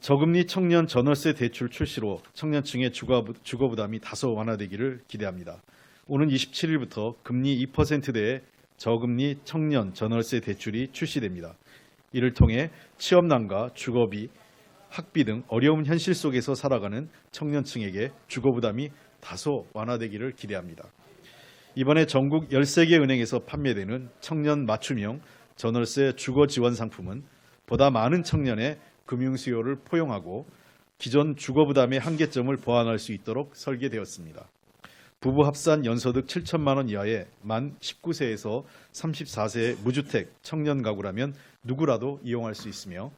저금리 청년 전월세 대출 출시로 청년층의 주거, 부담이 다소 완화되기를 기대합니다. 오는 27일부터 금리 2%대의 저금리 청년 전월세 대출이 출시됩니다. 이를 통해 취업난과 주거비, 학비 등 어려운 현실 속에서 살아가는 청년층에게 주거 부담이 다소 완화되기를 기대합니다. 이번에 전국 13개 은행에서 판매되는 청년 맞춤형 전월세 주거 지원 상품은 보다 많은 청년의 금융 수요를 포용하고 기존 주거 부담의 한계점을 보완할 수 있도록 설계되었습니다. 부부 합산 연소득 7천만 원 이하의 만 19세에서 34세의 무주택 청년 가구라면 누구라도 이용할 수 있으며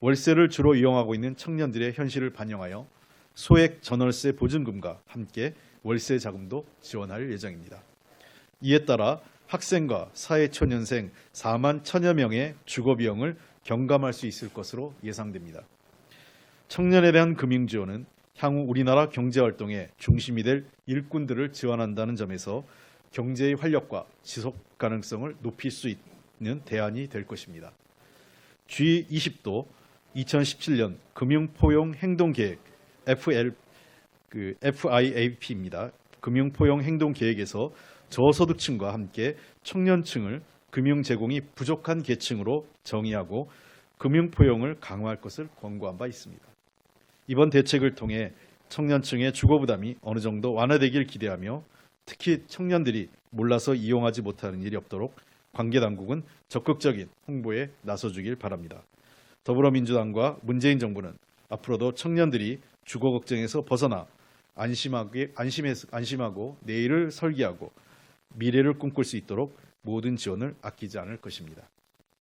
월세를 주로 이용하고 있는 청년들의 현실을 반영하여 소액 전월세 보증금과 함께 월세 자금도 지원할 예정입니다. 이에 따라 학생과 사회초년생 4만 천여 명의 주거 비용을 경감할 수 있을 것으로 예상됩니다. 청년에 대한 금융 지원은 향후 우리나라 경제 활동의 중심이 될 일꾼들을 지원한다는 점에서 경제의 활력과 지속 가능성을 높일 수 있는 대안이 될 것입니다. G20도 2017년 금융 포용 행동 계획 FL 그 FIAP입니다. 금융 포용 행동 계획에서 저소득층과 함께 청년층을 금융 제공이 부족한 계층으로 정의하고 금융 포용을 강화할 것을 권고한 바 있습니다. 이번 대책을 통해 청년층의 주거 부담이 어느 정도 완화되길 기대하며 특히 청년들이 몰라서 이용하지 못하는 일이 없도록 관계 당국은 적극적인 홍보에 나서주길 바랍니다. 더불어민주당과 문재인 정부는 앞으로도 청년들이 주거 걱정에서 벗어나 안심하게 안심해 안심하고 내일을 설계하고 미래를 꿈꿀 수 있도록 모든 지원을 아끼지 않을 것입니다.